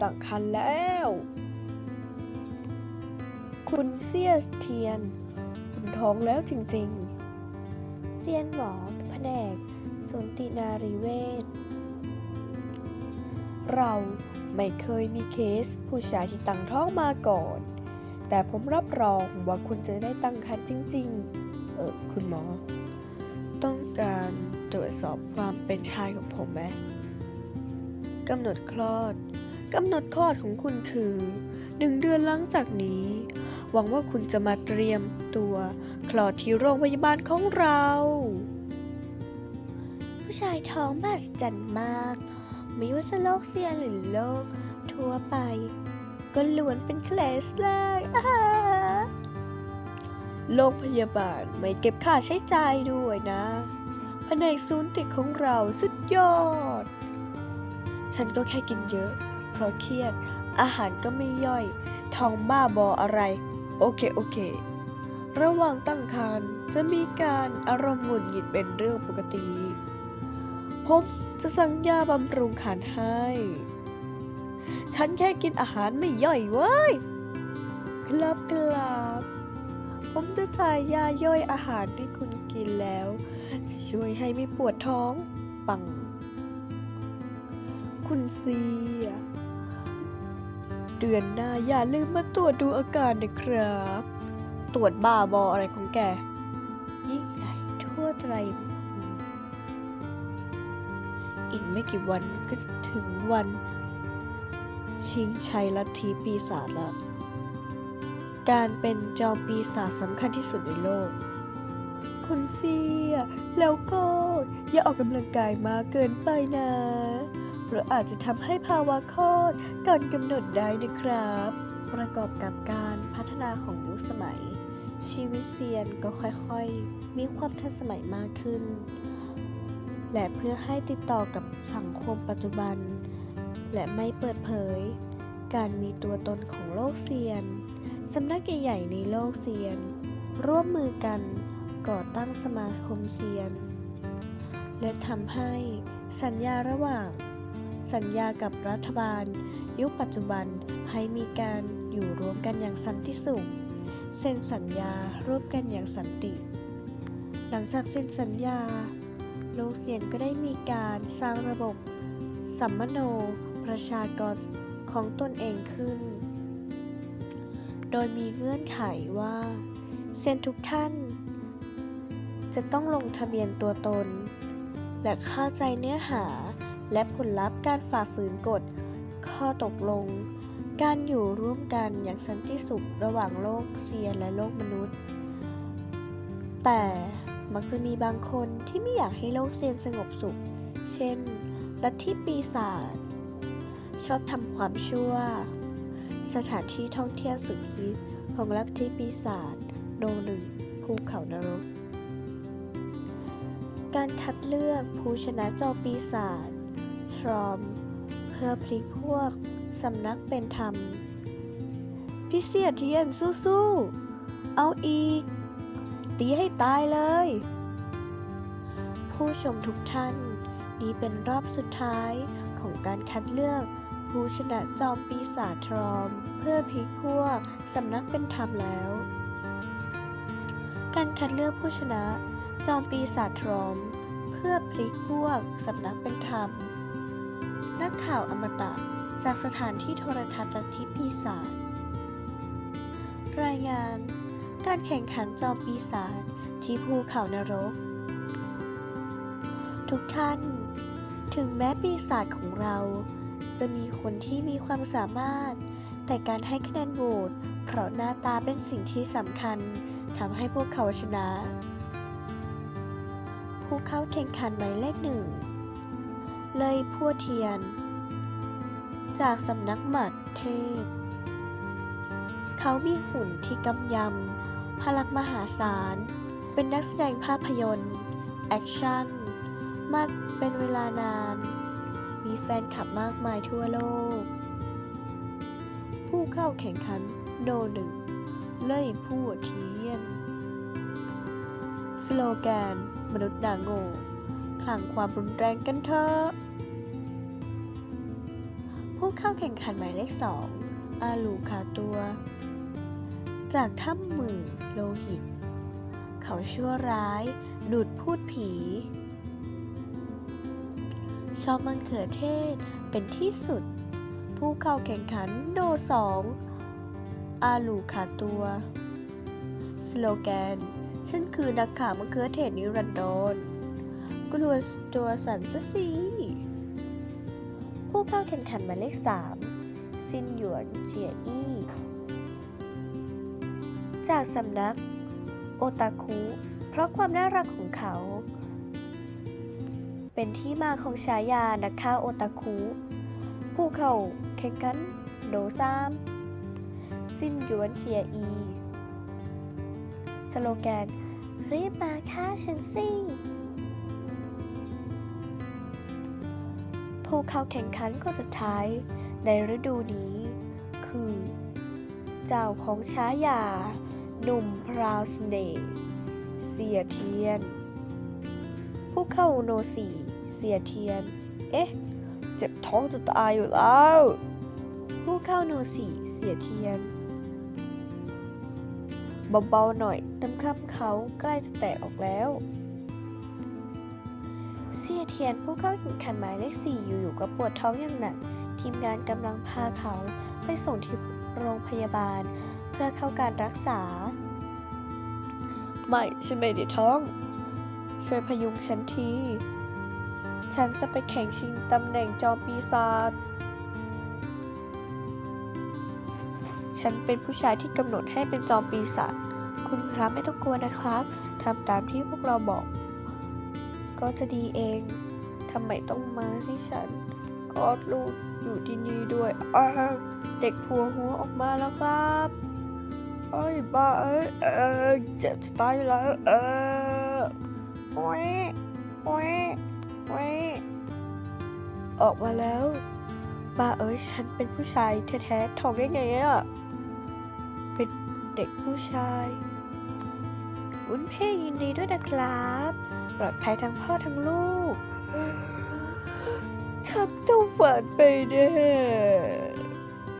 ตั้งครรภ์แล้ว คุณเซียสเทียนคุณท้องแล้วจริงๆ เซียนหมอแผนกสนตินารีเวชเราไม่เคยมีเคสผู้ชายที่ตั้งท้องมาก่อน แต่ผมรับรองว่าคุณจะได้ตั้งครรภ์จริง ๆ เออคุณหมอ ต้องการตรวจสอบความเป็นชายของผมไหมกำหนดคลอด กำหนดคลอดของคุณคือหนึ่งเดือนหลังจากนี้ หวังว่าคุณจะมาเตรียมตัวคลอดที่โรงพยาบาลของเรา ผู้ชายท้องมหัศจรรย์มาก ไม่ว่าจะโรคเซียนหรือโรคทั่วไป ก็ล้วนเป็นเคลสแรกโรงพยาบาลไม่เก็บค่าใช้จ่ายด้วยนะแผนกศูนย์ติดของเราสุดยอด ฉันก็แค่กินเยอะ ราะเครียด อาหารก็ไม่ย่อย ท้องบ้าบออะไร โอเค โอเค ระหว่างตั้งครรภ์จะมีการอารมณ์หงุดหงิดเป็นเรื่องปกติ ผมจะสั่งยาบำรุงขันให้ ฉันแค่กินอาหารไม่ย่อยเว้ย ครับครับ ผมจะจ่ายยาย่อยอาหารที่คุณกินแล้ว จะช่วยให้ไม่ปวดท้อง ปัง คุณเซีย เดือนหน้าอย่าลืมมาตรวจดูอาการนะครับ ตรวจบ้าบออะไรของแก ยิ่งใหญ่ทั่วไตรอีกไม่กี่วันก็จะถึงวัน ชิงชัยลัทธิปีศาจแล้วการเป็นจอมปีศาจสำคัญที่สุดในโลก คุณเซีย แล้วก็อย่าออกกำลังกายมากเกินไปนะ เพราะอาจจะทำให้ภาวะคลอดก่อนกำหนดได้นะครับ ประกอบกับการพัฒนาของยุคสมัย ชีวิตเซียนก็ค่อยๆ มีความทันสมัยมากขึ้น และเพื่อให้ติดต่อกับสังคมปัจจุบัน และไม่เปิดเผย การมีตัวตนของโลกเซียนสำนักใหญ่ๆในโลกเซียน ร่วมมือกันก่อตั้งสมาคมเซียน และทำให้สัญญาระหว่าง สัญญากับรัฐบาล ยุคปัจจุบันให้มีการอยู่ร่วมกันอย่างสันติสุข เซ็นสัญญาร่วมกันอย่างสันติ หลังจากเซ็นสัญญาโลกเซียนก็ได้มีการสร้างระบบสัมมโนประชากรของตนเองขึ้น โดยมีเงื่อนไขว่า เซ็นทุกท่าน จะต้องลงทะเบียนตัวตน และเข้าใจเนื้อหา และผลลัพธ์การฝ่าฝืนกฎ ข้อตกลง การอยู่ร่วมกันอย่างสันติสุขระหว่างโลกเซียนและโลกมนุษย์ แต่มักจะมีบางคนที่ไม่อยากให้โลกเซียนสงบสุข เช่น ลัทธิปีศาจ ชอบทำความชั่ว สถานที่ท่องเที่ยวสุดฮิตของลัทธิปีศาจโนหนึ่งภูเขานรก การคัดเลือกผู้ชนะจอมปีศาจ ทรอมเพื่อพลิกพวก สำนักเป็นธรรมพี่เสียเทียนสู้ๆ เอาอีก ตีให้ตายเลย ผู้ชมทุกท่าน นี่เป็นรอบสุดท้ายของการคัดเลือก ผู้ชนะจอมปีศาจทรอม เพื่อพลิกพวก สำนักเป็นธรรมแล้ว การคัดเลือกผู้ชนะ จอมปีศาจทรอม เพื่อพลิกพวก สำนักเป็นธรรม กข่าวอมตะ จากสถานที่โทรทัศน์ลัทธิปีศาจรายงาน การแข่งขันจอมปีศาจที่ภูเขานรก ทุกท่าน ถึงแม้ปีศาจของเรา จะมีคนที่มีความสามารถ แต่การให้คะแนนโหวตเพราะหน้าตาเป็นสิ่งที่สำคัญทำให้พวกเขาชนะ ผู้เข้าแข่งขันหมายเลขหนึ่ง เลยพัวเทียน จากสำนักหมัดเทพ เขามีหุ่นที่กำยำพลังมหาศาล เป็นนักแสดงภาพยนตร์ แอคชั่น มาเป็นเวลานาน มีแฟนคลับมากมายทั่วโลก ผู้เข้าแข่งขันโนหนึ่ง เล่ยผู้เทียน สโลแกน มนุษย์ด่างโง่คลั่งความรุนแรงกันเถอะ เข้าแข่งขันหมายเลขสองอาลูคาตัว จากถ้ำหมื่นโลหิต เขาชั่วร้าย ดูดพูดผี ชอบมังเขือเทศเป็นที่สุด ผู้เข้าแข่งขันโดสองอาลูคาตัว สโลแกน ฉันคือนักข่าวมะเขือเทศนิรันดรกลัวตัวสั่นซะสิ ผู้เข้าแข่งขันหมายเลขสามซินหยวนเจียอี้ จากสำนัก โอตาคุ เพราะความน่ารักของเขา เป็นที่มาของฉายานักฆ่าโอตาคุ ผู้เข้าแข่งขันโดซาม ซินหยวนเจียอี สโลแกนรีบมาฆ่าฉันสิ ผู้เข้าแข่งขันคนสุดท้ายในฤดูนี้ คือ เจ้าของฉายาหนุ่มพราวสเน่ห์เสียเทียน ผู้เข้าโนสีเสียเทียน เอ๊ะ เจ็บท้องจะตายอยู่แล้ว ผู้เข้าโนสีเสียเทียนเบาๆหน่อยน้ำค่ำเขาใกล้จะแตกออกแล้ว ยเทียนผู้เข้าแข่งขันหมายเลขสี่อยู่ๆก็ปวดท้องอย่างหนัก ทีมงานกำลังพาเขาไปส่งที่โรงพยาบาล เพื่อเข้าการรักษา ไม่ฉันไม่ได้ท้อง ช่วยพยุงฉันที ฉันจะไปแข่งชิงตำแหน่งจอมปีศาจฉันเป็นผู้ชายที่กำหนดให้เป็นจอมปีศาจคุณครับไม่ต้องกลัวนะครับทำตามที่พวกเราบอก ก็จะดีเอง ทำไมต้องมาให้ฉันกอดลูกอยู่ที่นี่ด้วยอ้าเด็กผัวหัวออกมาแล้วครับเอ้ยบ้าเอ้ยเออเจ็บจะตายแล้วเออโอ้ยโอ้ยโอ้ยออกมาแล้วบ้าเอ้ยฉันเป็นผู้ชายแท้ๆท้องได้ไงอะเป็นเด็กผู้ชายวุ้นเพ่ยินดีด้วยนะครับ ปลอดภัยทั้งพ่อทั้งลูกฉันต้องฝันไปแน่